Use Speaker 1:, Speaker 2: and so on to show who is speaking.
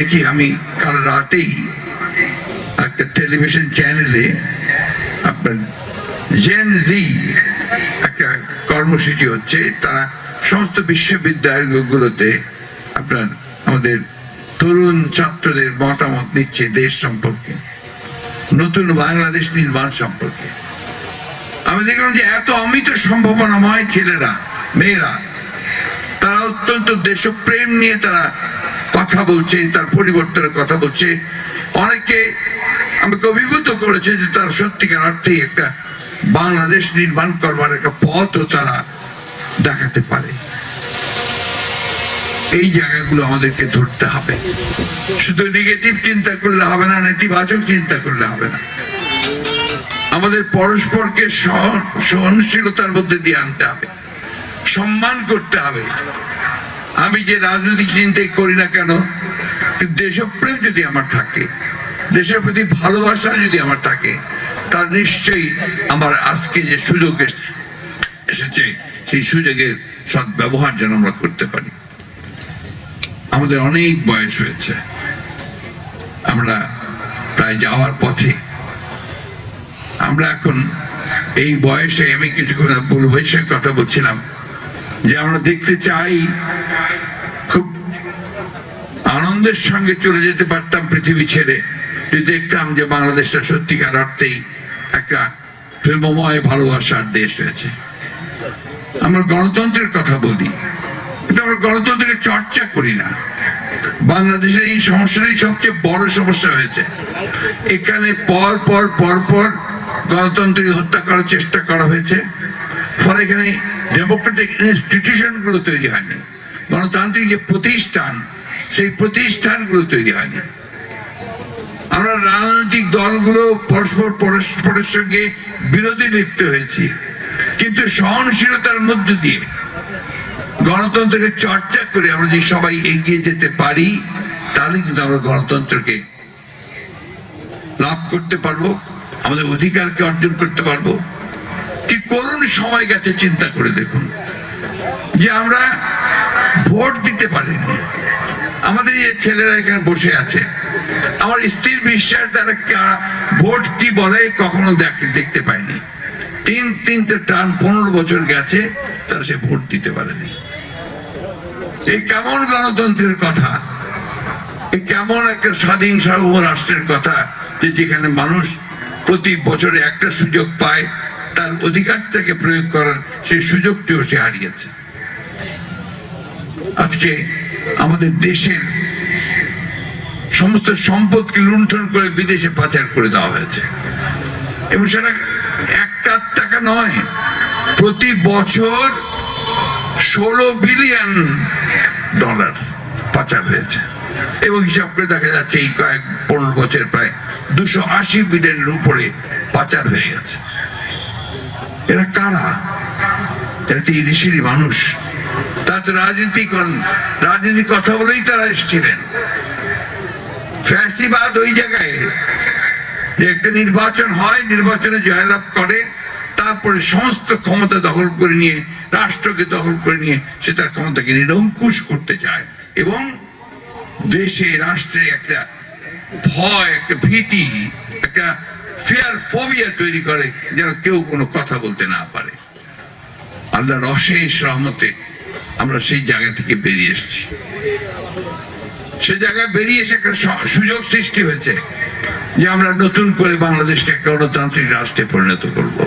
Speaker 1: দেখি আমি কাল রাতেই একটা টেলিভিশন চ্যানেলে আপনার জেন জি একটা কর্মসূচি হচ্ছে, তারা সমস্ত বিশ্ববিদ্যালয়গুলোতে আপনার আমাদের তরুণ ছাত্রদের মতামত নিচ্ছে দেশ সম্পর্কে, নতুন বাংলাদেশ নির্মাণ সম্পর্কে। আমি দেখলাম যে এত অমিত সম্ভাবনাময় ছেলেরা, মেয়েরা, তারা অত্যন্ত দেশপ্রেম নিয়ে তারা কথা বলছে, তার পরিবর্তনের কথা বলছে। অনেকে আমাকে অভিভূত করেছে যে তারা সত্যিকার অর্থেই একটা বাংলাদেশ নির্মাণ করবার একটা পথও তারা দেখাতে পারে। এই জায়গাগুলো আমাদেরকে ধরতে হবে। শুধু নেগেটিভ চিন্তা করলে হবে না, নেতিবাচক চিন্তা করলে হবে না। আমাদের পরস্পরকে সহনশীলতার মধ্যে দিয়ে আনতে হবে। সম্মান করতে হবে। আমি যে রাজনৈতিক চিন্তাই করি না কেন দেশপ্রেম যদি আমার থাকে, দেশের প্রতি ভালোবাসা যদি আমার থাকে, তার নিশ্চয়ই আমার আজকে যে সুযোগ এস- এসেছে, সেই সুযোগের সৎ ব্যবহার যেন আমরা করতে পারি। আমাদের অনেক বয়স হয়েছে। আমরা প্রায় যাওয়ার পথে, আমরা এখন এই বয়সে আমি কিছুক্ষণ বুড়ো সে কথা বলছিলাম যে আমরা দেখতে চাই, খুব আনন্দের সঙ্গে চলে যেতে পারতাম পৃথিবী ছেড়ে। যদি দেখতাম যে বাংলাদেশটা সত্যিকার অর্থেই একটা প্রেমময়, ভালোবাসার দেশ হয়েছে। আমরা গণতন্ত্রের কথা বলি। কিন্তু আমরা গণতন্ত্রকে চর্চা করি না। বাংলাদেশের এই সমস্যাটাই সবচেয়ে বড় সমস্যা হয়েছে। এখানে পর পর পর পর গণতন্ত্রকে হত্যা করার চেষ্টা করা হয়েছে। ফলে এখানে ডেমোক্রেটিক ইনস্টিটিউশনগুলো তৈরি হয়নি। গণতান্ত্রিক যে প্রতিষ্ঠান, সেই প্রতিষ্ঠানগুলো তৈরি হয়নি। আমরা রাজনৈতিক দলগুলো পরস্পর পরস্পরের সঙ্গে বিরোধী লিপ্ত হয়েছি। কিন্তু সহনশীলতার মধ্য দিয়ে গণতন্ত্রকে চর্চা করে আমরা যদি সবাই এগিয়ে যেতে পারি, তাহলে কিন্তু আমরা গণতন্ত্রকে লাভ করতে পারব, আমাদের অধিকারকে অর্জন করতে পারব। কি করুণ সময় গেছে, চিন্তা করে দেখুন। যে আমরা ভোট দিতে পারিনি। আমাদের এই ছেলেরা এখানে বসে আছে। আমার স্ত্রীর বিশ্বাস কা- ভোট কি বলে, কখনো দেখতে পাইনি। তিন, তিনটে টান পনেরো বছর গেছে, তারা সে ভোট দিতে পারেনি। এই কেমন গণতন্ত্রের কথা? এই কেমন একটা স্বাধীন সার্বভৌম রাষ্ট্রের কথা যে যেখানে মানুষ প্রতি বছরে একটা সুযোগ পায় তার অধিকারটাকে প্রয়োগ করার সেই সুযোগটিও সে হারিয়েছে। আজকে আমাদের দেশের সমস্ত সম্পদকে লুণ্ঠন করে বিদেশে পাচার করে দেওয়া হয়েছে। এবং সেটা একটা টাকা নয়, প্রতি বছর ষোলো বিলিয়ন ডলার পাচার হয়েছে। এবং হিসাব করে দেখা যাচ্ছে এই কয়েক পনেরো বছর প্রায় দুশো আশি বিলিয়নের উপরে পাচার হয়ে গেছে। এরা কারা? এরা তো এই দেশেরই মানুষ। তারা তো রাজনীতি করেন রাজনীতি কথা বলেই তারা এসেছিলেন। ফ্যাসিবাদ ওই জায়গায় যে একটা নির্বাচন হয়, নির্বাচনে জয়লাভ করে, তারপরে সমস্ত ক্ষমতা দখল করে নিয়ে, রাষ্ট্রকে দখল করে নিয়ে সে তার ক্ষমতাকে নিরঙ্কুশ করতে চায়। এবং দেশে, রাষ্ট্রে একটা ভয়, একটা ভীতি, একটা ফেয়ার ফোবিয়া তৈরি করে, যেন কেউ কোনো কথা বলতে না পারে। আল্লাহর অশেষ রহমতে আমরা সেই জায়গা থেকে বেরিয়ে এসেছি। সে জায়গায় বেরিয়ে এসে একটা সুযোগ সৃষ্টি হয়েছে যে আমরা নতুন করে বাংলাদেশকে একটা গণতান্ত্রিক রাষ্ট্রে পরিণত করব।